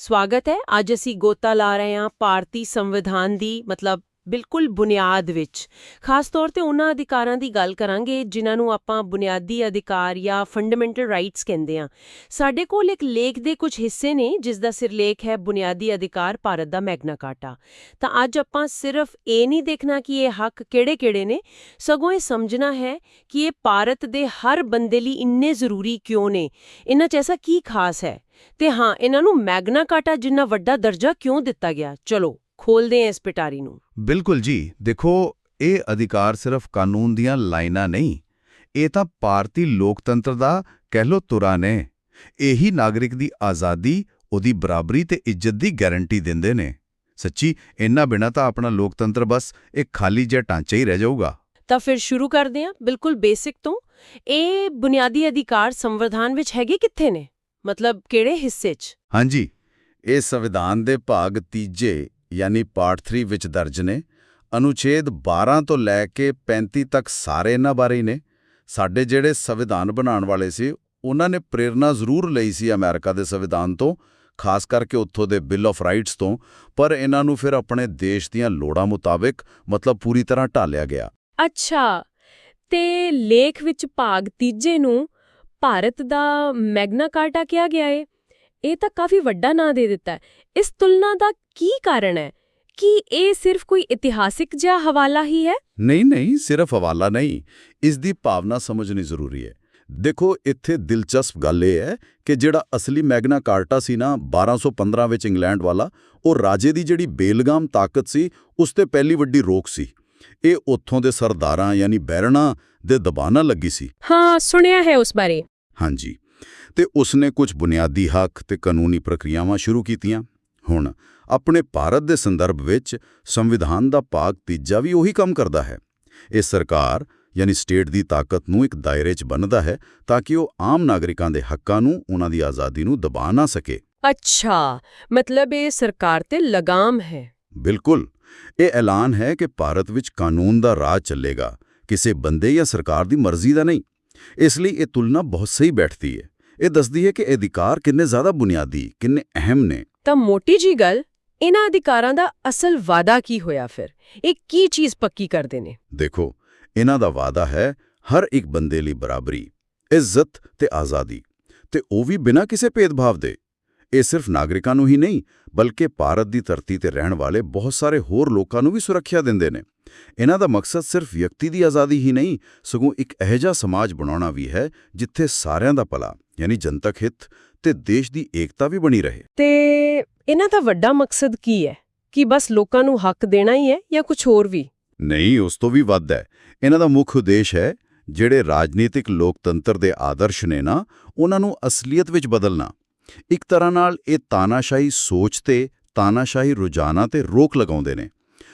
ਸਵਾਗਤ ਹੈ। ਅੱਜ ਅਸੀਂ ਗੋਤਾ ਲਾ ਰਹੇ ਹਾਂ ਭਾਰਤੀ ਸੰਵਿਧਾਨ ਦੀ ਮਤਲਬ ਬਿਲਕੁਲ ਬੁਨਿਆਦ ਵਿੱਚ। ਖਾਸ ਤੌਰ ਤੇ ਉਹਨਾਂ ਅਧਿਕਾਰਾਂ ਦੀ ਗੱਲ ਕਰਾਂਗੇ, ਜਿਨ੍ਹਾਂ ਨੂੰ ਆਪਾਂ ਬੁਨਿਆਦੀ ਅਧਿਕਾਰ ਜਾਂ ਫੰਡਾਮੈਂਟਲ ਰਾਈਟਸ ਕਹਿੰਦੇ ਹਾਂ। ਸਾਡੇ ਕੋਲ ਇੱਕ ਲੇਖ ਦੇ ਕੁਝ ਹਿੱਸੇ ਨੇ, ਜਿਸ ਦਾ ਸਿਰਲੇਖ ਹੈ ਬੁਨਿਆਦੀ ਅਧਿਕਾਰ ਭਾਰਤ ਦਾ ਮੈਗਨਾ ਕਾਰਟਾ। ਤਾਂ ਅੱਜ ਆਪਾਂ ਸਿਰਫ ਇਹ ਨਹੀਂ ਦੇਖਣਾ ਕਿ ਇਹ ਹੱਕ ਕਿਹੜੇ-ਕਿਹੜੇ ਨੇ, ਸਗੋਂ ਇਹ ਸਮਝਣਾ ਹੈ ਕਿ ਇਹ ਭਾਰਤ ਦੇ ਹਰ ਬੰਦੇ ਲਈ ਇੰਨੇ ਜ਼ਰੂਰੀ ਕਿਉਂ ਨੇ? ਇਹਨਾਂ 'ਚ ਐਸਾ ਕੀ ਖਾਸ ਹੈ? ਤੇ ਹਾਂ, ਇਹਨਾਂ ਨੂੰ ਮੈਗਨਾ ਕਾਰਟਾ ਜਿੰਨਾ ਵੱਡਾ ਦਰਜਾ ਕਿਉਂ ਦਿੱਤਾ ਗਿਆ? ਚਲੋ। ਖੋਲਦੇ ਹਾਂ ਇਸ ਪਿਟਾਰੀ ਨੂੰ। ਬਿਲਕੁਲ ਜੀ ਦੇਖੋ ਇਹ ਅਧਿਕਾਰ ਸਿਰਫ ਕਾਨੂੰਨ ਦੀਆਂ ਲਾਈਨਾਂ ਨਹੀਂ ਇਹ ਤਾਂ ਭਾਰਤੀ ਲੋਕਤੰਤਰ ਦਾ ਕਹਿ ਲੋ ਤੁਰਾ ਨੇ। ਇਹੀ ਨਾਗਰਿਕ ਦੀ ਆਜ਼ਾਦੀ ਉਹਦੀ ਬਰਾਬਰੀ ਤੇ ਇੱਜ਼ਤ ਦੀ ਗਾਰੰਟੀ ਦਿੰਦੇ ਨੇ। ਸੱਚੀ ਇੰਨਾ ਬਿਨਾ ਤਾਂ ਆਪਣਾ ਲੋਕਤੰਤਰ ਬਸ ਇੱਕ ਖਾਲੀ ਜਿਹਾ ਢਾਂਚਾ ਹੀ ਰਹਿ ਜਾਊਗਾ। ਤਾਂ ਫਿਰ ਸ਼ੁਰੂ ਕਰਦੇ ਹਾਂ ਬਿਲਕੁਲ ਬੇਸਿਕ ਤੋਂ। ਇਹ ਬੁਨਿਆਦੀ ਅਧਿਕਾਰ ਸੰਵਿਧਾਨ ਵਿੱਚ ਹੈਗੇ ਕਿੱਥੇ ਨੇ? ਮਤਲਬ ਕਿਹੜੇ ਹਿੱਸੇ 'ਚ? ਹਾਂਜੀ ਇਹ ਸੰਵਿਧਾਨ ਦੇ ਭਾਗ ਤੀਜੇ ਯਾਨੀ ਪਾਰਟ 3 ਵਿੱਚ ਦਰਜ ਨੇ, ਅਨੁਛੇਦ 12 ਤੋਂ ਲੈ ਕੇ 35 ਤੱਕ ਸਾਰੇ ਇਹਨਾਂ ਬਾਰੇ ਹੀ ਨੇ। ਸਾਡੇ ਜਿਹੜੇ ਸੰਵਿਧਾਨ ਬਣਾਉਣ ਵਾਲੇ ਸੀ, ਉਹਨਾਂ ਨੇ ਪ੍ਰੇਰਣਾ ਜ਼ਰੂਰ ਲਈ ਸੀ ਅਮਰੀਕਾ ਦੇ ਸੰਵਿਧਾਨ ਤੋਂ, ਖਾਸ ਕਰਕੇ ਉੱਥੋਂ ਦੇ ਬਿੱਲ ਆਫ ਰਾਈਟਸ ਤੋਂ, ਪਰ ਇਹਨਾਂ ਨੂੰ ਫਿਰ ਆਪਣੇ ਦੇਸ਼ ਦੀਆਂ ਲੋੜਾਂ ਮੁਤਾਬਿਕ ਮਤਲਬ ਪੂਰੀ ਤਰ੍ਹਾਂ ਢਾਲਿਆ ਗਿਆ। ਅੱਛਾ, ਤੇ ਲੇਖ ਵਿੱਚ ਭਾਗ ਤੀਜੇ ਨੂੰ ਭਾਰਤ ਦਾ ਮੈਗਨਾ ਕਾਰਟਾ ਕਿਹਾ ਗਿਆ ਏ? ਇਹ ਤਾਂ ਕਾਫੀ ਵੱਡਾ ਨਾਂ ਦੇ ਦਿੱਤਾ ਹੈ। ਇਸ ਤੁਲਨਾ ਦਾ ਕੀ ਕਾਰਨ ਹੈ? ਕਿ ਇਹ ਸਿਰਫ ਕੋਈ ਇਤਿਹਾਸਿਕ ਜਿਹਾ ਹਵਾਲਾ ਹੀ ਹੈ? ਨਹੀਂ ਨਹੀਂ ਸਿਰਫ ਹਵਾਲਾ ਨਹੀਂ। ਇਸ ਦੀ ਭਾਵਨਾ ਸਮਝਣੀ ਜ਼ਰੂਰੀ ਹੈ। ਦੇਖੋ ਇੱਥੇ ਦਿਲਚਸਪ ਗੱਲ ਇਹ ਹੈ ਕਿ ਜਿਹੜਾ ਅਸਲੀ ਮੈਗਨਾ ਕਾਰਟਾ ਸੀ ਨਾ 1215 ਵਿੱਚ ਇੰਗਲੈਂਡ ਵਾਲਾ ਉਹ ਰਾਜੇ ਦੀ ਜਿਹੜੀ ਬੇਲਗਾਮ ਤਾਕਤ ਸੀ ਉਸ ਤੇ ਪਹਿਲੀ ਵੱਡੀ ਰੋਕ ਸੀ। ਇਹ ਉੱਥੋਂ ਦੇ ਸਰਦਾਰਾਂ ਯਾਨੀ ਬੈਰਣਾ ਦੇ ਦਬਾਅ ਨਾਲ ਲੱਗੀ ਸੀ। ਹਾਂ ਸੁਣਿਆ ਹੈ ਉਸ ਬਾਰੇ। ਹਾਂਜੀ। ਤੇ ਉਸਨੇ ਕੁਝ ਬੁਨਿਆਦੀ ਹੱਕ ਤੇ ਕਾਨੂੰਨੀ ਪ੍ਰਕਿਰਿਆਵਾਂ ਸ਼ੁਰੂ ਕੀਤੀਆਂ। ਹੁਣ ਆਪਣੇ ਭਾਰਤ ਦੇ ਸੰਦਰਭ ਵਿੱਚ ਸੰਵਿਧਾਨ ਦਾ ਭਾਗ ਤੀਜਾ ਵੀ ਉਹੀ ਕੰਮ ਕਰਦਾ ਹੈ। ਇਹ ਸਰਕਾਰ ਯਾਨੀ ਸਟੇਟ ਦੀ ਤਾਕਤ ਨੂੰ ਇੱਕ ਦਾਇਰੇ 'ਚ ਬੰਨ੍ਹਦਾ ਹੈ ਤਾਂ ਕਿ ਉਹ ਆਮ ਨਾਗਰਿਕਾਂ ਦੇ ਹੱਕਾਂ ਨੂੰ ਉਹਨਾਂ ਦੀ ਆਜ਼ਾਦੀ ਨੂੰ ਦਬਾ ਨਾ ਸਕੇ। ਅੱਛਾ ਮਤਲਬ ਇਹ ਸਰਕਾਰ ਤੇ ਲਗਾਮ ਹੈ। ਬਿਲਕੁਲ। ਇਹ ਐਲਾਨ ਹੈ ਕਿ ਭਾਰਤ ਵਿੱਚ ਕਾਨੂੰਨ ਦਾ ਰਾਜ ਚੱਲੇਗਾ ਕਿਸੇ ਬੰਦੇ ਜਾਂ ਸਰਕਾਰ ਦੀ ਮਰਜ਼ੀ ਦਾ ਨਹੀਂ। ਇਸ ਲਈ ਇਹ ਤੁਲਨਾ ਬਹੁਤ ਸਹੀ ਬੈਠਦੀ ਹੈ। ਇਹ ਦੱਸਦੀ ਹੈ ਕਿ ਇਹ ਅਧਿਕਾਰ ਕਿੰਨੇ ਜ਼ਿਆਦਾ ਬੁਨਿਆਦੀ ਕਿੰਨੇ ਅਹਿਮ ਨੇ। ਤਾਂ ਮੋਟੀ ਜੀ ਗੱਲ ਇਹਨਾਂ ਅਧਿਕਾਰਾਂ ਦਾ ਅਸਲ ਵਾਦਾ ਕੀ ਹੋਇਆ ਫਿਰ? ਇਹ ਕੀ ਚੀਜ਼ ਪੱਕੀ ਕਰਦੇ ਨੇ? ਦੇਖੋ ਇਹਨਾਂ ਦਾ ਵਾਅਦਾ ਹੈ ਹਰ ਇੱਕ ਬੰਦੇ ਲਈ ਬਰਾਬਰੀ ਇੱਜ਼ਤ ਤੇ ਆਜ਼ਾਦੀ ਤੇ ਉਹ ਵੀ ਬਿਨਾਂ ਕਿਸੇ ਭੇਦਭਾਵ ਦੇ। ਇਹ ਸਿਰਫ ਨਾਗਰਿਕਾਂ ਨੂੰ ਹੀ ਨਹੀਂ ਬਲਕਿ ਭਾਰਤ ਦੀ ਧਰਤੀ ਤੇ ਰਹਿਣ ਵਾਲੇ ਬਹੁਤ ਸਾਰੇ ਹੋਰ ਲੋਕਾਂ ਨੂੰ ਵੀ ਸੁਰੱਖਿਆ ਦਿੰਦੇ ਨੇ। ਇਹਨਾਂ ਦਾ ਮਕਸਦ ਸਿਰਫ ਵਿਅਕਤੀ ਦੀ ਆਜ਼ਾਦੀ ਹੀ ਨਹੀਂ ਸਗੋਂ ਇੱਕ ਇਹੋ ਜਿਹਾ ਸਮਾਜ ਬਣਾਉਣਾ ਵੀ ਹੈ ਜਿੱਥੇ ਸਾਰਿਆਂ ਦਾ ਭਲਾ ਯਾਨੀ ਜਨਤਕ ਹਿੱਤ ਤੇ ਦੇਸ਼ ਦੀ ਏਕਤਾ ਵੀ ਬਣੀ ਰਹੇ। ਤੇ ਇਹਨਾਂ ਦਾ ਵੱਡਾ ਮਕਸਦ ਕੀ ਹੈ? ਕਿ ਬਸ ਲੋਕਾਂ ਨੂੰ ਹੱਕ ਦੇਣਾ ਹੀ ਹੈ ਜਾਂ ਕੁਝ ਹੋਰ ਵੀ? ਨਹੀਂ ਉਸ ਤੋਂ ਵੀ ਵੱਧ ਹੈ। ਇਹਨਾਂ ਦਾ ਮੁੱਖ ਉਦੇਸ਼ ਹੈ ਜਿਹੜੇ ਰਾਜਨੀਤਿਕ ਲੋਕਤੰਤਰ ਦੇ ਆਦਰਸ਼ ਨੇ ਨਾ ਉਹਨਾਂ ਨੂੰ ਅਸਲੀਅਤ ਵਿੱਚ ਬਦਲਣਾ। ਇੱਕ ਤਰ੍ਹਾਂ ਨਾਲ ਇਹ ਤਾਨਾਸ਼ਾਹੀ ਸੋਚ ਤੇ ਤਾਨਾਸ਼ਾਹੀ ਰੁਝਾਨਾਂ ਤੇ ਰੋਕ ਲਗਾਉਂਦੇ ਨੇ।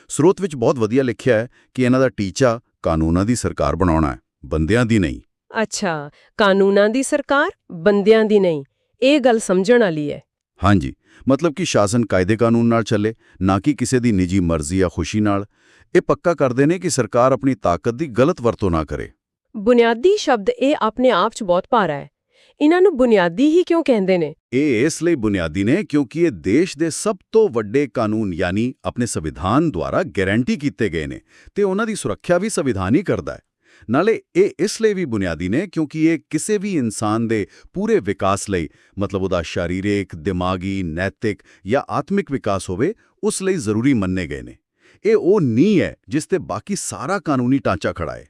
ਸਰੋਤ ਵਿੱਚ ਬਹੁਤ ਵਧੀਆ ਲਿਖਿਆ ਹੈ ਕਿ ਇਹਨਾਂ ਦਾ ਟੀਚਾ ਕਾਨੂੰਨਾਂ ਦੀ ਸਰਕਾਰ ਬਣਾਉਣਾ ਹੈ ਬੰਦਿਆਂ ਦੀ ਨਹੀਂ। ਅੱਛਾ ਕਾਨੂੰਨਾਂ ਦੀ ਸਰਕਾਰ ਬੰਦਿਆਂ ਦੀ ਨਹੀਂ ਇਹ ਗੱਲ ਸਮਝਣ ਵਾਲੀ ਹੈ। ਹਾਂਜੀ ਮਤਲਬ ਕਿ ਸ਼ਾਸਨ ਕਾਇਦੇ ਕਾਨੂੰਨ ਨਾਲ ਚੱਲੇ ਨਾ ਕਿ ਕਿਸੇ ਦੀ ਨਿੱਜੀ ਮਰਜ਼ੀ ਜਾਂ ਖੁਸ਼ੀ ਨਾਲ। ਇਹ ਪੱਕਾ ਕਰਦੇ ਨੇ ਕਿ ਸਰਕਾਰ ਆਪਣੀ ਤਾਕਤ ਦੀ ਗਲਤ ਵਰਤੋਂ ਨਾ ਕਰੇ। ਬੁਨਿਆਦੀ ਸ਼ਬਦ ਇਹ ਆਪਣੇ ਆਪ 'ਚ ਬਹੁਤ ਭਾਰਾ ਹੈ। ਇਹਨਾਂ ਨੂੰ ਬੁਨਿਆਦੀ ਹੀ ਕਿਉਂ ਕਹਿੰਦੇ ਨੇ? ਇਹ ਇਸ ਲਈ ਬੁਨਿਆਦੀ ਨੇ ਕਿਉਂਕਿ ਇਹ ਦੇਸ਼ ਦੇ ਸਭ ਤੋਂ ਵੱਡੇ ਕਾਨੂੰਨ ਯਾਨੀ ਆਪਣੇ ਸੰਵਿਧਾਨ ਦੁਆਰਾ ਗਾਰੰਟੀ ਕੀਤੇ ਗਏ ਨੇ ਤੇ ਉਹਨਾਂ ਦੀ ਸੁਰੱਖਿਆ ਵੀ ਸੰਵਿਧਾਨ ਹੀ ਕਰਦਾ ਹੈ। ਨਾਲੇ ਇਹ ਇਸ ਲਈ ਵੀ ਬੁਨਿਆਦੀ ਨੇ ਕਿਉਂਕਿ ਇਹ ਕਿਸੇ ਵੀ ਇਨਸਾਨ ਦੇ ਪੂਰੇ ਵਿਕਾਸ ਲਈ, ਮਤਲਬ ਉਹਦਾ ਸ਼ਾਰੀਰਿਕ, ਦਿਮਾਗੀ, ਨੈਤਿਕ ਜਾਂ ਆਤਮਿਕ ਵਿਕਾਸ ਹੋਵੇ, ਉਸ ਲਈ ਜ਼ਰੂਰੀ ਮੰਨੇ ਗਏ ਨੇ। ਇਹ ਉਹ ਨਹੀਂ ਹੈ ਜਿਸ ਤੇ ਬਾਕੀ ਸਾਰਾ ਕਾਨੂੰਨੀ ਢਾਂਚਾ ਖੜਾ ਹੈ।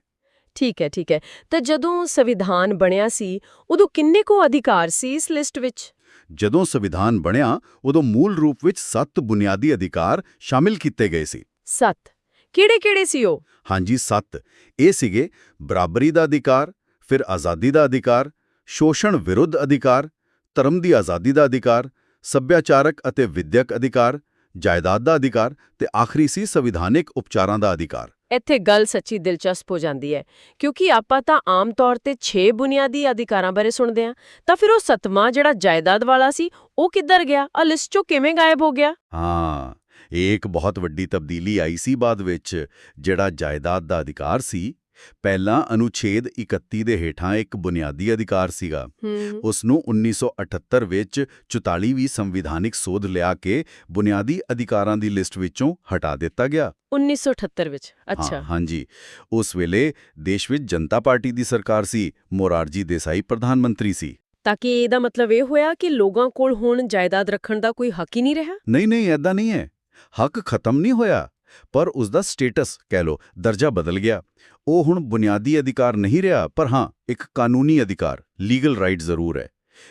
ਠੀਕ ਹੈ ਠੀਕ ਹੈ। ਤਾਂ ਜਦੋਂ ਸੰਵਿਧਾਨ ਬਣਿਆ ਸੀ ਉਦੋਂ ਕਿੰਨੇ ਕੋ ਅਧਿਕਾਰ ਸੀ ਇਸ ਲਿਸਟ ਵਿੱਚ? ਜਦੋਂ ਸੰਵਿਧਾਨ ਬਣਿਆ ਉਦੋਂ ਮੂਲ ਰੂਪ ਵਿੱਚ ਸੱਤ ਬੁਨਿਆਦੀ ਅਧਿਕਾਰ ਸ਼ਾਮਿਲ ਕੀਤੇ ਗਏ ਸੀ। 7 ਕਿਹੜੇ-ਕਿਹੜੇ ਸੀ ਉਹ? ਹਾਂਜੀ ਸੱਤ। ਇਹ ਸੀਗੇ ਬਰਾਬਰੀ ਦਾ ਅਧਿਕਾਰ ਫਿਰ ਆਜ਼ਾਦੀ ਦਾ ਅਧਿਕਾਰ ਸ਼ੋਸ਼ਣ ਵਿਰੁੱਧ ਅਧਿਕਾਰ ਧਰਮ ਦੀ ਆਜ਼ਾਦੀ ਦਾ ਅਧਿਕਾਰ ਸੱਭਿਆਚਾਰਕ ਅਤੇ ਵਿਦਿਅਕ ਅਧਿਕਾਰ ਜਾਇਦਾਦ ਦਾ ਅਧਿਕਾਰ ਤੇ ਆਖਰੀ ਸੀ ਸੰਵਿਧਾਨਿਕ ਉਪਚਾਰਾਂ ਦਾ ਅਧਿਕਾਰ। ਇੱਥੇ ਗੱਲ ਸੱਚੀ ਦਿਲਚਸਪ ਹੋ ਜਾਂਦੀ ਹੈ, ਕਿਉਂਕਿ ਆਪਾਂ ਤਾਂ ਆਮ ਤੌਰ ਤੇ 6 ਬੁਨਿਆਦੀ ਅਧਿਕਾਰਾਂ ਬਾਰੇ ਸੁਣਦੇ ਹਾਂ, ਤਾਂ ਫਿਰ ਉਹ ਸਤਵਾਂ ਜਿਹੜਾ ਜਾਇਦਾਦ ਵਾਲਾ ਸੀ, ਉਹ ਕਿੱਧਰ ਗਿਆ? ਆ ਲਿਸਟ ਚੋਂ ਕਿਵੇਂ ਗਾਇਬ ਹੋ ਗਿਆ? ਹਾਂ, ਇਹ ਇੱਕ ਬਹੁਤ ਵੱਡੀ ਤਬਦੀਲੀ ਆਈ ਸੀ ਬਾਅਦ ਵਿੱਚ, ਜਿਹੜਾ ਜਾਇਦਾਦ ਦਾ ਅਧਿਕਾਰ ਸੀ। ਪਹਿਲਾਂ ਅਨੁਛੇਦ 31 ਦੇ ਹੇਠਾਂ ਇੱਕ ਬੁਨਿਆਦੀ ਅਧਿਕਾਰ ਸੀਗਾ। ਉਸ ਨੂੰ 1978 ਵਿੱਚ 44ਵੀਂ ਸੰਵਿਧਾਨਿਕ ਸੋਧ ਲਿਆ ਕੇ ਬੁਨਿਆਦੀ ਅਧਿਕਾਰਾਂ ਦੀ ਲਿਸਟ ਵਿੱਚੋਂ ਹਟਾ ਦਿੱਤਾ ਗਿਆ। 1978 ਵਿੱਚ ਅੱਛਾ। ਹਾਂਜੀ। ਉਸ ਵੇਲੇ ਦੇਸ਼ ਵਿੱਚ ਜਨਤਾ ਪਾਰਟੀ ਦੀ ਸਰਕਾਰ ਸੀ ਮੋਰਾਰਜੀ ਦੇਸਾਈ ਪ੍ਰਧਾਨ ਮੰਤਰੀ ਸੀ। ਤਾਂ ਕਿ ਇਹਦਾ ਮਤਲਬ ਇਹ ਹੋਇਆ ਕਿ ਲੋਕਾਂ ਕੋਲ ਹੁਣ ਜਾਇਦਾਦ ਰੱਖਣ ਦਾ ਕੋਈ ਹੱਕ ਹੀ ਨਹੀਂ ਰਿਹਾ? ਨਹੀਂ ਨਹੀਂ ਐਦਾਂ ਨਹੀਂ ਹੈ। ਹੱਕ ਖਤਮ ਨਹੀਂ ਹੋਇਆ। ਪਰ ਉਸ ਦਾ ਸਟੇਟਸ ਕਹਿ ਲੋ ਦਰਜਾ ਬਦਲ ਗਿਆ। ਉਹ ਹੁਣ ਬੁਨਿਆਦੀ ਅਧਿਕਾਰ ਨਹੀਂ ਰਿਹਾ ਪਰ ਹਾਂ ਇੱਕ ਕਾਨੂੰਨੀ ਅਧਿਕਾਰ ਲੀਗਲ ਰਾਈਟ ਜ਼ਰੂਰ ਹੈ।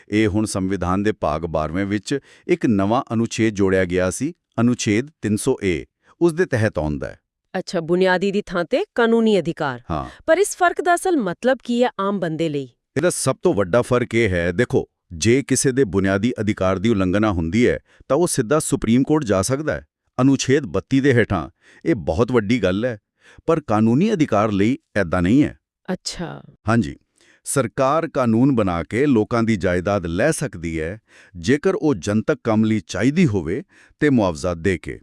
ਇਹ ਹੁਣ ਸੰਵਿਧਾਨ ਦੇ ਭਾਗ 12ਵੇਂ ਵਿੱਚ ਇੱਕ ਨਵਾਂ ਅਨੁਛੇਦ ਜੋੜਿਆ ਗਿਆ ਸੀ ਅਨੁਛੇਦ 300A ਉਸ ਦੇ ਤਹਿਤ ਆਉਂਦਾ ਹੈ। ਅੱਛਾ ਬੁਨਿਆਦੀ ਦੀ ਥਾਂ ਤੇ ਕਾਨੂੰਨੀ ਅਧਿਕਾਰ। ਹਾਂ। ਪਰ ਇਸ ਫ਼ਰਕ ਦਾ ਅਸਲ ਮਤਲਬ ਕੀ ਹੈ ਆਮ ਬੰਦੇ ਲਈ? ਇਹਦਾ ਸਭ ਤੋਂ ਵੱਡਾ ਫ਼ਰਕ ਇਹ ਹੈ ਦੇਖੋ ਜੇ ਕਿਸੇ ਦੇ ਬੁਨਿਆਦੀ ਅਧਿਕਾਰ ਦੀ ਉਲੰਘਣਾ ਹੁੰਦੀ ਹੈ ਤਾਂ ਉਹ ਸਿੱਧਾ ਸੁਪਰੀਮ ਕੋਰਟ ਜਾ ਸਕਦਾ ਹੈ। ਅਨੁਛੇਦ 32 ਦੇ ਹੇਠਾਂ। ਇਹ ਬਹੁਤ ਵੱਡੀ ਗੱਲ ਹੈ ਪਰ ਕਾਨੂੰਨੀ ਅਧਿਕਾਰ ਲਈ ਐਦਾਂ ਨਹੀਂ ਹੈ। ਅੱਛਾ। ਹਾਂਜੀ ਸਰਕਾਰ ਕਾਨੂੰਨ ਬਣਾ ਕੇ ਲੋਕਾਂ ਦੀ ਜਾਇਦਾਦ ਲੈ ਸਕਦੀ ਹੈ ਜੇਕਰ ਉਹ ਜਨਤਕ ਕੰਮ ਲਈ ਚਾਹੀਦੀ ਹੋਵੇ ਤੇ ਮੁਆਵਜ਼ਾ ਦੇ ਕੇ।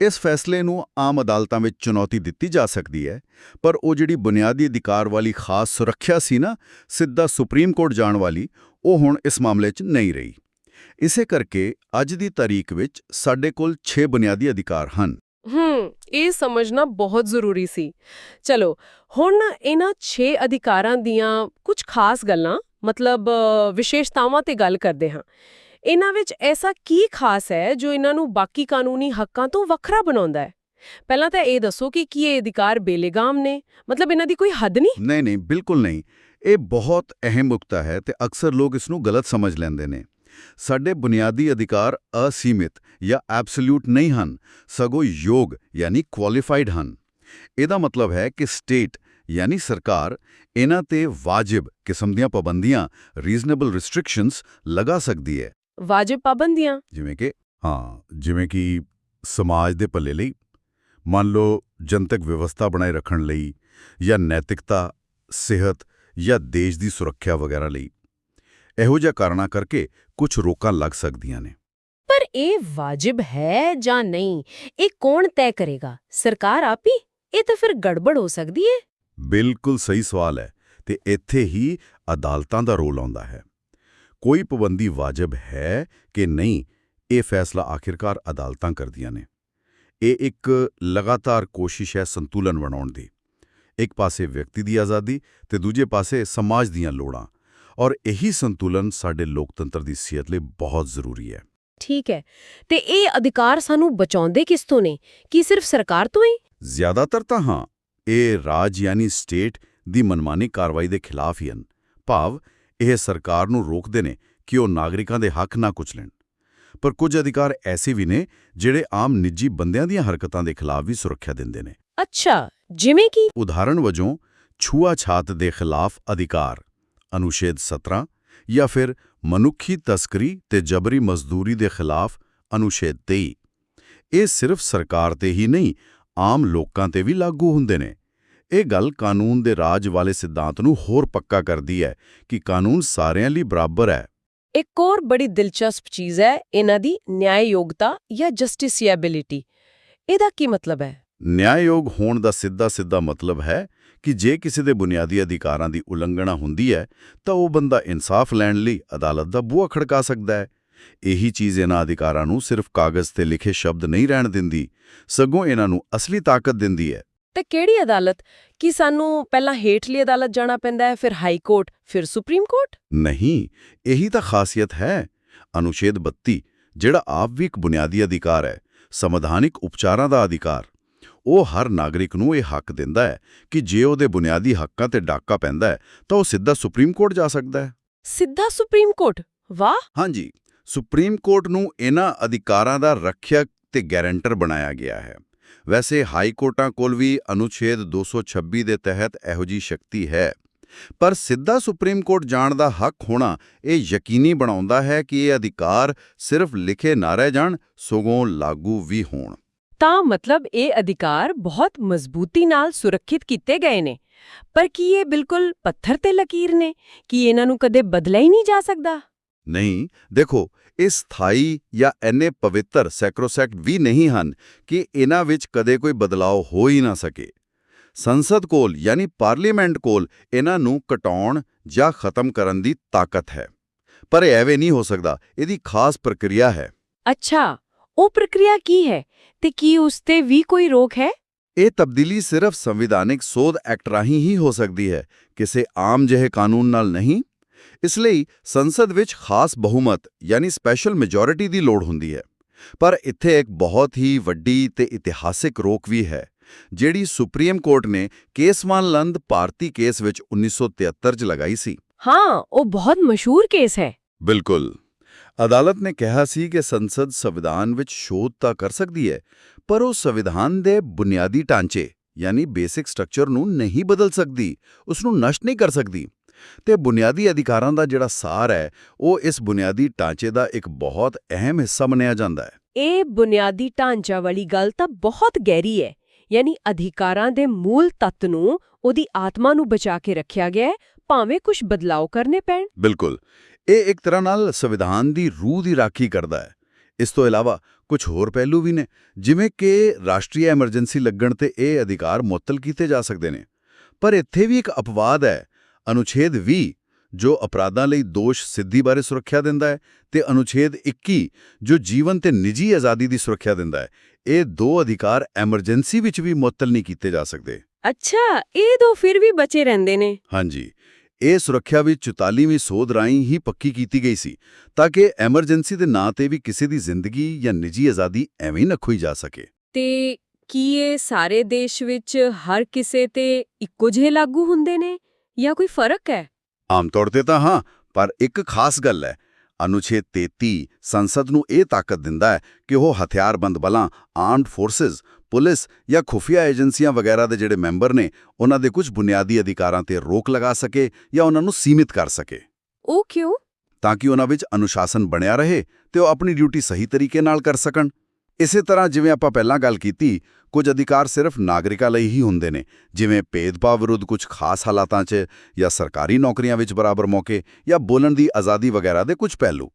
ਇਸ ਫੈਸਲੇ ਨੂੰ ਆਮ ਅਦਾਲਤਾਂ ਵਿੱਚ ਚੁਣੌਤੀ ਦਿੱਤੀ ਜਾ ਸਕਦੀ ਹੈ ਪਰ ਉਹ ਜਿਹੜੀ ਬੁਨਿਆਦੀ ਅਧਿਕਾਰ ਵਾਲੀ ਖਾਸ ਸੁਰੱਖਿਆ ਸੀ ਨਾ ਸਿੱਧਾ ਸੁਪਰੀਮ ਕੋਰਟ ਜਾਣ ਵਾਲੀ ਉਹ ਹੁਣ ਇਸ ਮਾਮਲੇ 'ਚ ਨਹੀਂ ਰਹੀ। ਇਸੇ ਕਰਕੇ ਅੱਜ ਦੀ ਤਾਰੀਖ ਵਿੱਚ ਸਾਡੇ ਕੋਲ 6 ਬੁਨਿਆਦੀ ਅਧਿਕਾਰ ਹਨ। ਹੂੰ ਇਹ ਸਮਝਣਾ ਬਹੁਤ ਜ਼ਰੂਰੀ ਸੀ। ਚਲੋ ਹੁਣ ਇਹਨਾਂ 6 ਅਧਿਕਾਰਾਂ ਦੀਆਂ ਕੁਝ ਖਾਸ ਗੱਲਾਂ ਮਤਲਬ ਵਿਸ਼ੇਸ਼ਤਾਵਾਂ ਤੇ ਗੱਲ ਕਰਦੇ ਹਾਂ। ਇਹਨਾਂ ਵਿੱਚ ਐਸਾ ਕੀ ਖਾਸ ਹੈ ਜੋ ਇਹਨਾਂ ਨੂੰ ਬਾਕੀ ਕਾਨੂੰਨੀ ਹੱਕਾਂ ਤੋਂ ਵੱਖਰਾ ਬਣਾਉਂਦਾ ਹੈ? ਪਹਿਲਾਂ ਤਾਂ ਇਹ ਦੱਸੋ ਕਿ ਕੀ ਇਹ ਅਧਿਕਾਰ ਬੇਲਗਾਮ ਨੇ? ਮਤਲਬ ਇਹਨਾਂ ਦੀ ਕੋਈ ਹੱਦ ਨਹੀਂ? ਨਹੀਂ ਨਹੀਂ ਬਿਲਕੁਲ ਨਹੀਂ। ਇਹ ਬਹੁਤ ਅਹਿਮ ਨੁਕਤਾ ਹੈ ਤੇ ਅਕਸਰ ਲੋਕ ਇਸ ਨੂੰ ਗਲਤ ਸਮਝ ਲੈਂਦੇ ਨੇ। ਸਾਡੇ ਬੁਨਿਆਦੀ ਅਧਿਕਾਰ ਅਸੀਮਿਤ ਜਾਂ ਐਬਸੋਲੂਟ ਨਹੀਂ ਹਨ ਸਗੋਂ ਯੋਗ ਯਾਨੀ ਕੁਆਲੀਫਾਈਡ ਹਨ। ਇਹਦਾ ਮਤਲਬ ਹੈ ਕਿ ਸਟੇਟ ਯਾਨੀ ਸਰਕਾਰ ਇਹਨਾਂ ਤੇ ਵਾਜਿਬ ਕਿਸਮ ਦੀਆਂ ਪਾਬੰਦੀਆਂ ਰੀਜ਼ਨੇਬਲ ਰਿਸਟ੍ਰਿਕਸ਼ਨਸ ਲਗਾ ਸਕਦੀ ਹੈ। ਵਾਜਿਬ ਪਾਬੰਦੀਆਂ? ਜਿਵੇਂ ਕਿ ਹਾਂ ਜਿਵੇਂ ਕਿ ਸਮਾਜ ਦੇ ਭਲੇ ਲਈ ਮੰਨ ਲਓ ਜਨਤਕ ਵਿਵਸਥਾ ਬਣਾਏ ਰੱਖਣ ਲਈ ਜਾਂ ਨੈਤਿਕਤਾ ਸਿਹਤ ਜਾਂ ਦੇਸ਼ ਦੀ ਸੁਰੱਖਿਆ ਵਗੈਰਾ ਲਈ। ਇਹੋ ਜਿਹਾ ਕਾਰਨਾਂ ਕਰਕੇ ਕੁਝ ਰੋਕਾਂ ਲੱਗ ਸਕਦੀਆਂ ਨੇ। ਪਰ ਇਹ ਵਾਜਿਬ ਹੈ ਜਾਂ ਨਹੀਂ? ਇਹ ਕੌਣ ਤੈਅ ਕਰੇਗਾ? ਸਰਕਾਰ ਆਪ? ਹੀ ਇਹ ਤਾਂ ਫਿਰ ਗੜਬੜ ਹੋ ਸਕਦੀ ਹੈ। ਬਿਲਕੁਲ ਸਹੀ ਸਵਾਲ ਹੈ ਤੇ ਇੱਥੇ ਹੀ ਅਦਾਲਤਾਂ ਦਾ ਰੋਲ ਆਉਂਦਾ ਹੈ। ਕੋਈ ਪਾਬੰਦੀ ਵਾਜਬ ਹੈ ਕਿ ਨਹੀਂ ਇਹ ਫੈਸਲਾ ਆਖਿਰਕਾਰ ਅਦਾਲਤਾਂ ਕਰਦੀਆਂ ਨੇ। ਇਹ ਇੱਕ ਲਗਾਤਾਰ ਕੋਸ਼ਿਸ਼ ਹੈ ਸੰਤੁਲਨ ਬਣਾਉਣ ਦੀ। ਇੱਕ ਪਾਸੇ ਵਿਅਕਤੀ ਦੀ ਆਜ਼ਾਦੀ ਤੇ ਦੂਜੇ ਪਾਸੇ ਸਮਾਜ ਦੀਆਂ ਲੋੜਾਂ। ਔਰ ਇਹੀ ਸੰਤੁਲਨ ਸਾਡੇ ਲੋਕਤੰਤਰ ਦੀ ਸਿਹਤ ਲਈ ਬਹੁਤ ਜ਼ਰੂਰੀ ਹੈ। ਠੀਕ ਹੈ। ਤੇ ਇਹ ਅਧਿਕਾਰ ਸਾਨੂੰ ਬਚਾਉਂਦੇ ਕਿਸ ਤੋਂ ਨੇ? ਕੀ ਸਿਰਫ ਸਰਕਾਰ ਤੋਂ ਹੀ? ਜ਼ਿਆਦਾਤਰ ਤਾਂ ਹਾਂ। ਇਹ ਰਾਜ ਯਾਨੀ ਸਟੇਟ ਦੀ ਮਨਮਾਨੀ ਕਾਰਵਾਈ ਦੇ ਖਿਲਾਫ ਹੀ ਹਨ। ਭਾਵ ਇਹ ਸਰਕਾਰ ਨੂੰ ਰੋਕਦੇ ਨੇ ਕਿ ਉਹ ਨਾਗਰਿਕਾਂ ਦੇ ਹੱਕ ਨਾ ਕੁਚਲਣ। ਪਰ ਕੁਝ ਅਧਿਕਾਰ ਐਸੇ ਵੀ ਨੇ ਜਿਹੜੇ ਆਮ ਨਿੱਜੀ ਬੰਦਿਆਂ ਦੀਆਂ ਹਰਕਤਾਂ ਦੇ ਖਿਲਾਫ ਵੀ ਸੁਰੱਖਿਆ ਦਿੰਦੇ ਨੇ। ਅੱਛਾ ਜਿਵੇਂ ਕਿ? ਉਦਾਹਰਣ ਵਜੋਂ ਛੂਆ-ਛਾਤ ਦੇ ਖਿਲਾਫ ਅਧਿਕਾਰ। ਅਨੁਛੇਦ 17 ਜਾਂ ਫਿਰ ਮਨੁੱਖੀ ਤਸਕਰੀ ਤੇ ਜਬਰੀ ਮਜ਼ਦੂਰੀ ਦੇ ਖਿਲਾਫ ਅਨੁਛੇਦ 23 ਇਹ ਸਿਰਫ ਸਰਕਾਰ ਤੇ ਹੀ ਨਹੀਂ ਆਮ ਲੋਕਾਂ ਤੇ ਵੀ ਲਾਗੂ ਹੁੰਦੇ ਨੇ। ਇਹ ਗੱਲ ਕਾਨੂੰਨ ਦੇ ਰਾਜ ਵਾਲੇ ਸਿਧਾਂਤ ਨੂੰ ਹੋਰ ਪੱਕਾ ਕਰਦੀ ਹੈ ਕਿ ਕਾਨੂੰਨ ਸਾਰਿਆਂ ਲਈ ਬਰਾਬਰ ਹੈ। ਇੱਕ ਹੋਰ ਬੜੀ ਦਿਲਚਸਪ ਚੀਜ਼ ਹੈ ਇਹਨਾਂ ਦੀ ਨਿਆਂਯੋਗਤਾ ਜਾਂ ਜਸਟਿਸਿਐਬਿਲਿਟੀ। ਇਹਦਾ ਕੀ ਮਤਲਬ ਹੈ? ਨਿਆਂਯੋਗ ਹੋਣ ਦਾ ਸਿੱਧਾ-ਸਿੱਧਾ ਮਤਲਬ ਹੈ ਕਿ ਜੇ ਕਿਸੇ ਦੇ ਬੁਨਿਆਦੀ ਅਧਿਕਾਰਾਂ ਦੀ ਉਲੰਘਣਾ ਹੁੰਦੀ ਹੈ ਤਾਂ ਉਹ ਬੰਦਾ ਇਨਸਾਫ ਲੈਣ ਲਈ ਅਦਾਲਤ ਦਾ ਬੂਹਾ ਖੜਕਾ ਸਕਦਾ ਹੈ। ਇਹੀ ਚੀਜ਼ ਇਹਨਾਂ ਅਧਿਕਾਰਾਂ ਨੂੰ ਸਿਰਫ ਕਾਗਜ਼ ਤੇ ਲਿਖੇ ਸ਼ਬਦ ਨਹੀਂ ਰਹਿਣ ਦਿੰਦੀ ਸਗੋਂ ਇਹਨਾਂ ਨੂੰ ਅਸਲੀ ਤਾਕਤ ਦਿੰਦੀ ਹੈ। ਤੇ ਕਿਹੜੀ ਅਦਾਲਤ? ਕੀ ਸਾਨੂੰ ਪਹਿਲਾਂ ਹੇਠਲੀ ਅਦਾਲਤ ਜਾਣਾ ਪੈਂਦਾ ਹੈ ਫਿਰ ਹਾਈ ਕੋਰਟ ਫਿਰ ਸੁਪਰੀਮ ਕੋਰਟ? ਨਹੀਂ ਇਹੀ ਤਾਂ ਖਾਸੀਅਤ ਹੈ। ਅਨੁਛੇਦ 32 ਜਿਹੜਾ ਆਪ ਵੀ ਇੱਕ ਬੁਨਿਆਦੀ ਅਧਿਕਾਰ ਹੈ ਸੰਵਿਧਾਨਿਕ ਉਪਚਾਰਾਂ ਦਾ ਅਧਿਕਾਰ। ਉਹ ਹਰ ਨਾਗਰਿਕ ਨੂੰ ਇਹ ਹੱਕ ਦਿੰਦਾ ਹੈ ਕਿ ਜੇ ਉਹਦੇ ਬੁਨਿਆਦੀ ਹੱਕਾਂ ਤੇ ਡਾਕਾ ਪੈਂਦਾ ਹੈ ਤਾਂ ਉਹ ਸਿੱਧਾ ਸੁਪਰੀਮ ਕੋਰਟ ਜਾ ਸਕਦਾ ਹੈ। ਸਿੱਧਾ ਸੁਪਰੀਮ ਕੋਰਟ? ਵਾਹ! ਹਾਂਜੀ ਸੁਪਰੀਮ ਕੋਰਟ ਨੂੰ ਇਹਨਾਂ ਅਧਿਕਾਰਾਂ ਦਾ ਰੱਖਿਅਕ ਤੇ ਗਾਰੰਟਰ ਬਣਾਇਆ ਗਿਆ ਹੈ। ਵੈਸੇ ਹਾਈ ਕੋਰਟਾਂ ਕੋਲ ਵੀ ਅਨੁਛੇਦ 226 ਦੇ ਤਹਿਤ ਇਹੋ ਜੀ ਸ਼ਕਤੀ ਹੈ। ਪਰ ਸਿੱਧਾ ਸੁਪਰੀਮ ਕੋਰਟ ਜਾਣ ਦਾ ਹੱਕ ਹੋਣਾ ਇਹ ਯਕੀਨੀ ਬਣਾਉਂਦਾ ਹੈ ਕਿ ਇਹ ਅਧਿਕਾਰ ਸਿਰਫ ਲਿਖੇ ਨਾ ਰਹਿ ਜਾਣ ਸਗੋਂ ਲਾਗੂ ਵੀ ਹੋਣ। ਤਾਂ ਮਤਲਬ ਇਹ ਅਧਿਕਾਰ ਬਹੁਤ ਮਜ਼ਬੂਤੀ ਨਾਲ ਸੁਰੱਖਿਅਤ ਕੀਤੇ ਗਏ ਨੇ। ਪਰ ਕੀ ਇਹ ਬਿਲਕੁਲ ਪੱਥਰ ਤੇ ਲਕੀਰ ਨੇ? ਕੀ ਇਹਨਾਂ ਨੂੰ ਕਦੇ ਬਦਲਿਆ ਹੀ ਨਹੀਂ ਜਾ ਸਕਦਾ? ਨਹੀਂ ਦੇਖੋ ਇਹ ਸਥਾਈ ਜਾਂ ਐਨੇ ਪਵਿੱਤਰ ਸੈਕਰੋਸੈਕਟ ਵੀ ਨਹੀਂ ਹਨ ਕਿ ਇਹਨਾਂ ਵਿੱਚ ਕਦੇ ਕੋਈ ਬਦਲਾਅ ਹੋ ਹੀ ਨਾ ਸਕੇ। ਸੰਸਦ ਕੋਲ ਯਾਨੀ ਪਾਰਲੀਮੈਂਟ ਕੋਲ ਇਹਨਾਂ ਨੂੰ ਕਟਾਉਣ ਜਾਂ ਖਤਮ ਕਰਨ ਦੀ ਤਾਕਤ ਹੈ। ਪਰ ਐਵੇਂ ਨਹੀਂ ਹੋ ਸਕਦਾ ਇਹਦੀ ਖਾਸ ਪ੍ਰਕਿਰਿਆ ਹੈ। ਅੱਛਾ ਉਹ ਪ੍ਰਕਿਰਿਆ ਕੀ ਹੈ ਤੇ ਕੀ ਉਸ ਤੇ ਵੀ ਕੋਈ ਰੋਕ ਹੈ? ਇਹ ਤਬਦੀਲੀ ਸਿਰਫ ਸੰਵਿਧਾਨਿਕ ਸੋਧ ਐਕਟ ਰਾਹੀਂ ਹੀ ਹੋ ਸਕਦੀ ਹੈ ਕਿਸੇ ਆਮ ਜਿਹੇ ਕਾਨੂੰਨ ਨਾਲ ਨਹੀਂ। ਇਸ ਲਈ ਸੰਸਦ ਵਿੱਚ ਖਾਸ ਬਹੁਮਤ ਯਾਨੀ ਸਪੈਸ਼ਲ ਮੈਜੋਰਿਟੀ ਦੀ ਲੋੜ ਹੁੰਦੀ ਹੈ। ਪਰ ਇੱਥੇ ਇੱਕ ਬਹੁਤ ਹੀ ਵੱਡੀ ਤੇ ਇਤਿਹਾਸਿਕ ਰੋਕ ਵੀ ਹੈ ਜਿਹੜੀ ਸੁਪਰੀਮ ਕੋਰਟ ਨੇ ਕੇਸਵਾਨ ਲੰਦ ਭਾਰਤੀ ਕੇਸ ਵਿੱਚ 1973 ਚ ਲਗਾਈ ਸੀ। ਹਾਂ ਉਹ ਬਹੁਤ ਮਸ਼ਹੂਰ ਕੇਸ ਹੈ। ਬਿਲਕੁਲ। ਅਦਾਲਤ ਨੇ ਕਿਹਾ ਸੀ ਕਿ ਸੰਸਦ ਸੰਵਿਧਾਨ ਵਿੱਚ ਸ਼ੋਧ ਤਾਂ ਕਰ ਸਕਦੀ ਹੈ ਪਰ ਉਹ ਸੰਵਿਧਾਨ ਦੇ ਬੁਨਿਆਦੀ ਢਾਂਚੇ ਯਾਨੀ ਬੇਸਿਕ ਸਟਰਕਚਰ ਨੂੰ ਨਹੀਂ ਬਦਲ ਸਕਦੀ ਉਸ ਨੂੰ ਨਸ਼ਟ ਨਹੀਂ ਕਰ ਸਕਦੀ। ਤੇ ਬੁਨਿਆਦੀ ਅਧਿਕਾਰਾਂ ਦਾ ਜਿਹੜਾ ਸਾਰ ਹੈ ਉਹ ਇਸ ਬੁਨਿਆਦੀ ਢਾਂਚੇ ਦਾ ਇੱਕ ਬਹੁਤ ਅਹਿਮ ਹਿੱਸਾ ਮੰਨਿਆ ਜਾਂਦਾ ਹੈ। ਇਹ ਬੁਨਿਆਦੀ ਢਾਂਚਾ ਵਾਲੀ ਗੱਲ ਤਾਂ ਬਹੁਤ ਗਹਿਰੀ ਹੈ ਯਾਨੀ ਅਧਿਕਾਰਾਂ ਦੇ ਮੂਲ ਤੱਤ ਨੂੰ ਉਹਦੀ ਆਤਮਾ ਨੂੰ ਬਚਾ ਕੇ ਰੱਖਿਆ ਗਿਆ ਹੈ ਭਾਵੇਂ ਕੁਝ ਬਦਲਾਅ ਕਰਨੇ ਪੈਣ। ਬਿਲਕੁਲ। ਇਹ ਇੱਕ ਤਰ੍ਹਾਂ ਨਾਲ ਸੰਵਿਧਾਨ ਦੀ ਰੂਹ ਦੀ ਰਾਖੀ ਕਰਦਾ ਹੈ। ਇਸ ਤੋਂ ਇਲਾਵਾ ਕੁਝ ਹੋਰ ਪਹਿਲੂ ਵੀ ਨੇ ਜਿਵੇਂ ਕਿ ਰਾਸ਼ਟਰੀ ਐਮਰਜੈਂਸੀ ਲੱਗਣ ਤੇ ਇਹ ਅਧਿਕਾਰ ਮੁਅੱਤਲ ਕੀਤੇ ਜਾ ਸਕਦੇ ਨੇ। ਪਰ ਇੱਥੇ ਵੀ ਇੱਕ ਅਪਵਾਦ ਹੈ ਅਨੁਛੇਦ 20 ਜੋ ਅਪਰਾਧਾਂ ਲਈ ਦੋਸ਼ ਸਿੱਧੀ ਬਾਰੇ ਸੁਰੱਖਿਆ ਦਿੰਦਾ ਹੈ ਤੇ ਅਨੁਛੇਦ 21 ਜੋ ਜੀਵਨ ਤੇ ਨਿੱਜੀ ਆਜ਼ਾਦੀ ਦੀ ਸੁਰੱਖਿਆ ਦਿੰਦਾ ਹੈ। ਇਹ ਦੋ ਅਧਿਕਾਰ ਐਮਰਜੈਂਸੀ ਵਿੱਚ ਵੀ ਮੁਅੱਤਲ ਨਹੀਂ ਕੀਤੇ ਜਾ ਸਕਦੇ। ਅੱਛਾ ਇਹ ਦੋ ਫਿਰ ਵੀ ਬਚੇ ਰਹਿੰਦੇ ਨੇ। ਹਾਂਜੀ। ਇਹ ਸੁਰੱਖਿਆ ਵੀ 44ਵੀਂ ਸੋਧ ਰਾਹੀਂ ਹੀ ਪੱਕੀ ਕੀਤੀ ਗਈ ਸੀ ਤਾਂ ਕਿ ਐਮਰਜੈਂਸੀ ਦੇ ਨਾਂ ਤੇ ਵੀ ਕਿਸੇ ਦੀ ਜ਼ਿੰਦਗੀ ਜਾਂ ਨਿੱਜੀ ਆਜ਼ਾਦੀ ਐਵੇਂ ਨਾ ਖੋਈ ਜਾ ਸਕੇ। ਤੇ ਕੀ ਇਹ ਸਾਰੇ ਦੇਸ਼ ਵਿੱਚ ਹਰ ਕਿਸੇ ਤੇ ਇੱਕੋ ਜਿਹੇ ਲਾਗੂ ਹੁੰਦੇ ਨੇ ਜਾਂ ਕੋਈ ਫ਼ਰਕ ਹੈ? ਆਮ ਤੌਰ ਤੇ ਤਾਂ ਹਾਂ ਪਰ ਇੱਕ ਖਾਸ ਗੱਲ ਹੈ ਅਨੁਛੇਦ 33 ਸੰਸਦ ਨੂੰ ਇਹ ਤਾਕਤ ਦਿੰਦਾ ਹੈ ਕਿ ਉਹ ਹਥਿਆਰਬੰਦ ਬਲਾਂ ਆਰਮਡ ਫੋਰਸਸ ਪੁਲਿਸ ਜਾਂ ਖੁਫੀਆ ਏਜੰਸੀਆਂ ਵਗੈਰਾ ਦੇ ਜਿਹੜੇ ਮੈਂਬਰ ਨੇ ਉਹਨਾਂ ਦੇ ਕੁਝ ਬੁਨਿਆਦੀ ਅਧਿਕਾਰਾਂ ਤੇ ਰੋਕ ਲਗਾ ਸਕੇ ਜਾਂ ਉਹਨਾਂ ਨੂੰ ਸੀਮਿਤ ਕਰ ਸਕੇ। ਉਹ ਕਿਉਂ? ਤਾਂ ਕਿ ਉਹਨਾਂ ਵਿੱਚ ਅਨੁਸ਼ਾਸਨ ਬਣਿਆ ਰਹੇ ਤੇ ਉਹ ਆਪਣੀ ਡਿਊਟੀ ਸਹੀ ਤਰੀਕੇ ਨਾਲ ਕਰ ਸਕਣ। ਇਸੇ ਤਰ੍ਹਾਂ ਜਿਵੇਂ ਆਪਾਂ ਪਹਿਲਾਂ ਗੱਲ ਕੀਤੀ ਕੁਝ ਅਧਿਕਾਰ ਸਿਰਫ ਨਾਗਰਿਕਾਂ ਲਈ ਹੀ ਹੁੰਦੇ ਨੇ ਜਿਵੇਂ ਭੇਦਭਾਵ ਵਿਰੁੱਧ ਕੁਝ ਖਾਸ ਹਾਲਾਤਾਂ 'ਚ ਜਾਂ ਸਰਕਾਰੀ ਨੌਕਰੀਆਂ ਵਿੱਚ ਬਰਾਬਰ ਮੌਕੇ ਜਾਂ ਬੋਲਣ ਦੀ ਆਜ਼ਾਦੀ ਵਗੈਰਾ ਦੇ ਕੁਝ ਪਹਿਲੂ।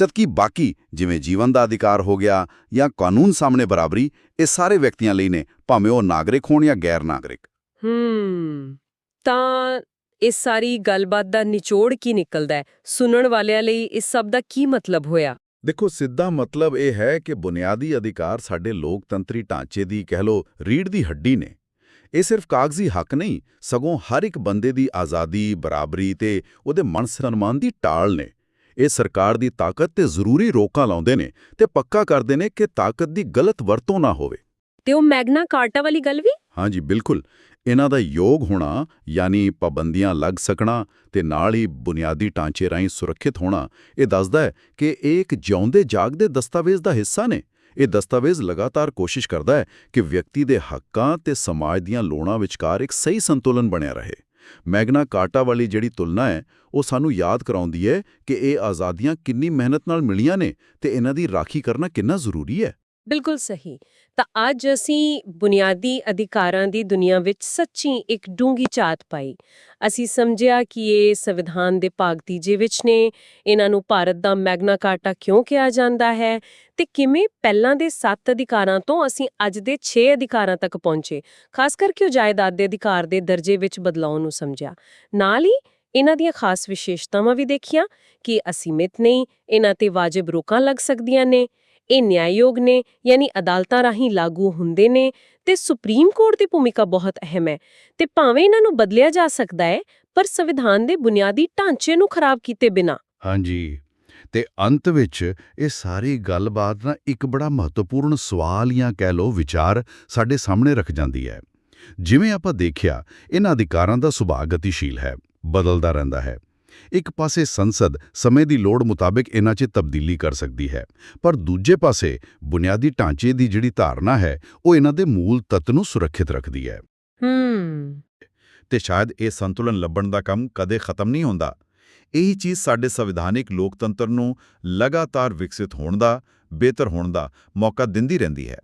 ਜਦਕਿ ਬਾਕੀ ਜਿਵੇਂ ਜੀਵਨ ਦਾ ਅਧਿਕਾਰ ਹੋ ਗਿਆ ਜਾਂ ਕਾਨੂੰਨ ਸਾਹਮਣੇ ਬਰਾਬਰੀ ਇਹ ਸਾਰੇ ਵਿਅਕਤੀਆਂ ਲਈ ਨੇ ਭਾਵੇਂ ਉਹ ਨਾਗਰਿਕ ਹੋਣ ਜਾਂ ਗੈਰ ਨਾਗਰਿਕ। ਹੂੰ ਤਾਂ ਇਸ ਸਾਰੀ ਗੱਲਬਾਤ ਦਾ ਨਿਚੋੜ ਕੀ ਨਿਕਲਦਾ ਹੈ? ਸੁਣਨ ਵਾਲਿਆਂ ਲਈ ਇਸ ਸਭ ਦਾ ਕੀ ਮਤਲਬ ਹੋਇਆ? ਦੇਖੋ ਸਿੱਧਾ ਮਤਲਬ ਇਹ ਹੈ ਕਿ ਬੁਨਿਆਦੀ ਅਧਿਕਾਰ ਸਾਡੇ ਲੋਕਤੰਤਰੀ ਢਾਂਚੇ ਦੀ ਕਹਿ ਲੋ ਰੀੜ ਦੀ ਹੱਡੀ ਨੇ। ਇਹ ਸਿਰਫ ਕਾਗਜ਼ੀ ਹੱਕ ਨਹੀਂ ਸਗੋਂ ਹਰ ਇੱਕ ਬੰਦੇ ਦੀ ਆਜ਼ਾਦੀ ਬਰਾਬਰੀ ਤੇ ਉਹਦੇ ਮਨ ਸਨਮਾਨ ਦੀ ਟਾਲ ਨੇ। ਇਹ ਸਰਕਾਰ ਦੀ ਤਾਕਤ ਤੇ ਜ਼ਰੂਰੀ ਰੋਕਾਂ ਲਾਉਂਦੇ ਨੇ ਤੇ ਪੱਕਾ ਕਰਦੇ ਨੇ ਕਿ ਤਾਕਤ ਦੀ ਗਲਤ ਵਰਤੋਂ ਨਾ ਹੋਵੇ। ਤੇ ਉਹ ਮੈਗਨਾ ਕਾਰਟਾ ਵਾਲੀ ਗੱਲ ਵੀ? ਹਾਂਜੀ ਬਿਲਕੁਲ। ਇਹਨਾਂ ਦਾ ਯੋਗ ਹੋਣਾ ਯਾਨੀ ਪਾਬੰਦੀਆਂ ਲੱਗ ਸਕਣਾ ਤੇ ਨਾਲ ਹੀ ਬੁਨਿਆਦੀ ਢਾਂਚੇ ਰਾਹੀਂ ਸੁਰੱਖਿਅਤ ਹੋਣਾ ਇਹ ਦੱਸਦਾ ਹੈ ਕਿ ਇਹ ਇੱਕ ਜਿਉਂਦੇ ਜਾਗਦੇ ਦਸਤਾਵੇਜ਼ ਦਾ ਹਿੱਸਾ ਨੇ। ਇਹ ਦਸਤਾਵੇਜ਼ ਲਗਾਤਾਰ ਕੋਸ਼ਿਸ਼ ਕਰਦਾ ਹੈ ਕਿ ਵਿਅਕਤੀ ਦੇ ਹੱਕਾਂ ਤੇ ਸਮਾਜ ਦੀਆਂ ਲੋੜਾਂ ਵਿਚਕਾਰ ਇੱਕ ਸਹੀ ਸੰਤੁਲਨ ਬਣਿਆ ਰਹੇ। ਮੈਗਨਾ ਕਾਟਾ ਵਾਲੀ ਜਿਹੜੀ ਤੁਲਨਾ ਹੈ, ਉਹ ਸਾਨੂੰ ਯਾਦ ਕਰਾਉਂਦੀ ਹੈ ਕਿ ਇਹ ਆਜ਼ਾਦੀਆਂ ਕਿੰਨੀ ਮਿਹਨਤ ਨਾਲ ਮਿਲੀਆਂ ਨੇ ਤੇ ਇਹਨਾਂ ਦੀ ਰਾਖੀ ਕਰਨਾ ਕਿੰਨਾ ਜ਼ਰੂਰੀ ਹੈ। ਬਿਲਕੁਲ ਸਹੀ। ਤਾਂ ਅੱਜ ਅਸੀਂ ਬੁਨਿਆਦੀ ਅਧਿਕਾਰਾਂ ਦੀ ਦੁਨੀਆ ਵਿੱਚ ਸੱਚੀ ਇੱਕ ਡੂੰਗੀ ਝਾਤ ਪਾਈ। ਅਸੀਂ ਸਮਝਿਆ ਕਿ ਇਹ ਸੰਵਿਧਾਨ ਦੇ ਭਾਗ ਤੀਜੇ ਵਿੱਚ ਨੇ। ਇਹਨਾਂ ਨੂੰ ਭਾਰਤ ਦਾ ਮੈਗਨਾ ਕਾਰਟਾ ਕਿਉਂ ਕਿਹਾ ਜਾਂਦਾ ਹੈ? ਤੇ ਕਿਵੇਂ ਪਹਿਲਾਂ ਦੇ 7 ਅਧਿਕਾਰਾਂ ਤੋਂ ਅਸੀਂ ਅੱਜ ਦੇ 6 ਅਧਿਕਾਰਾਂ ਤੱਕ ਪਹੁੰਚੇ? ਖਾਸ ਕਰਕੇ ਉਹ ਜਾਇਦਾਦ ਦੇ ਅਧਿਕਾਰ ਦੇ ਦਰਜੇ ਵਿੱਚ ਬਦਲਾਅ ਨੂੰ ਸਮਝਿਆ। ਨਾਲ ਹੀ ਇਹਨਾਂ ਦੀਆਂ ਖਾਸ ਵਿਸ਼ੇਸ਼ਤਾਵਾਂ ਵੀ ਦੇਖੀਆਂ ਕਿ ਅਸੀਮਿਤ ਨਹੀਂ, ਇਹਨਾਂ ਤੇ ਵਾਜਬ ਰੋਕਾਂ ਲੱਗ ਸਕਦੀਆਂ ਨੇ। ਇਹ ਨਿਆਂਯੋਗ ਨੇ, ਯਾਨੀ ਅਦਾਲਤਾਂ ਰਾਹੀਂ ਲਾਗੂ ਹੁੰਦੇ ਨੇ ਤੇ ਸੁਪਰੀਮ ਕੋਰਟ ਦੀ ਭੂਮਿਕਾ ਬਹੁਤ ਅਹਿਮ ਹੈ। ਤੇ ਭਾਵੇਂ ਇਹਨਾਂ ਨੂੰ ਬਦਲਿਆ ਜਾ ਸਕਦਾ ਹੈ, ਪਰ ਸੰਵਿਧਾਨ ਦੇ ਬੁਨਿਆਦੀ ਢਾਂਚੇ ਨੂੰ ਖਰਾਬ ਕੀਤੇ ਬਿਨਾਂ। ਹਾਂਜੀ। ਤੇ ਅੰਤ ਵਿੱਚ ਇਹ ਸਾਰੀ ਗੱਲਬਾਤ ਨਾ ਇੱਕ ਬੜਾ ਮਹੱਤਵਪੂਰਨ ਸਵਾਲ ਜਾਂ ਕਹਿ ਲੋ ਵਿਚਾਰ ਸਾਡੇ ਸਾਹਮਣੇ ਰੱਖ ਜਾਂਦੀ ਹੈ। ਜਿਵੇਂ ਆਪਾਂ ਦੇਖਿਆ, ਇਹਨਾਂ ਅਧਿਕਾਰਾਂ ਦਾ ਸੁਭਾਅ ਗਤੀਸ਼ੀਲ ਹੈ, ਬਦਲਦਾ ਰਹਿੰਦਾ ਹੈ। ਇੱਕ ਪਾਸੇ ਸੰਸਦ ਸਮੇਂ ਦੀ ਲੋੜ ਮੁਤਾਬਿਕ ਇਹਨਾਂ 'ਚ ਤਬਦੀਲੀ ਕਰ ਸਕਦੀ ਹੈ ਪਰ ਦੂਜੇ ਪਾਸੇ ਬੁਨਿਆਦੀ ਢਾਂਚੇ ਦੀ ਜਿਹੜੀ ਧਾਰਨਾ ਹੈ ਉਹ ਇਹਨਾਂ ਦੇ ਮੂਲ ਤੱਤ ਨੂੰ ਸੁਰੱਖਿਅਤ ਰੱਖਦੀ ਹੈ। ਹੂੰ। ਤੇ ਸ਼ਾਇਦ ਇਹ ਸੰਤੁਲਨ ਲੱਭਣ ਦਾ ਕੰਮ ਕਦੇ ਖਤਮ ਨਹੀਂ ਹੁੰਦਾ। ਇਹੀ ਚੀਜ਼ ਸਾਡੇ ਸੰਵਿਧਾਨਿਕ ਲੋਕਤੰਤਰ ਨੂੰ ਲਗਾਤਾਰ ਵਿਕਸਿਤ ਹੋਣ ਦਾ ਬਿਹਤਰ ਹੋਣ ਦਾ ਮੌਕਾ ਦਿੰਦੀ ਰਹਿੰਦੀ ਹੈ।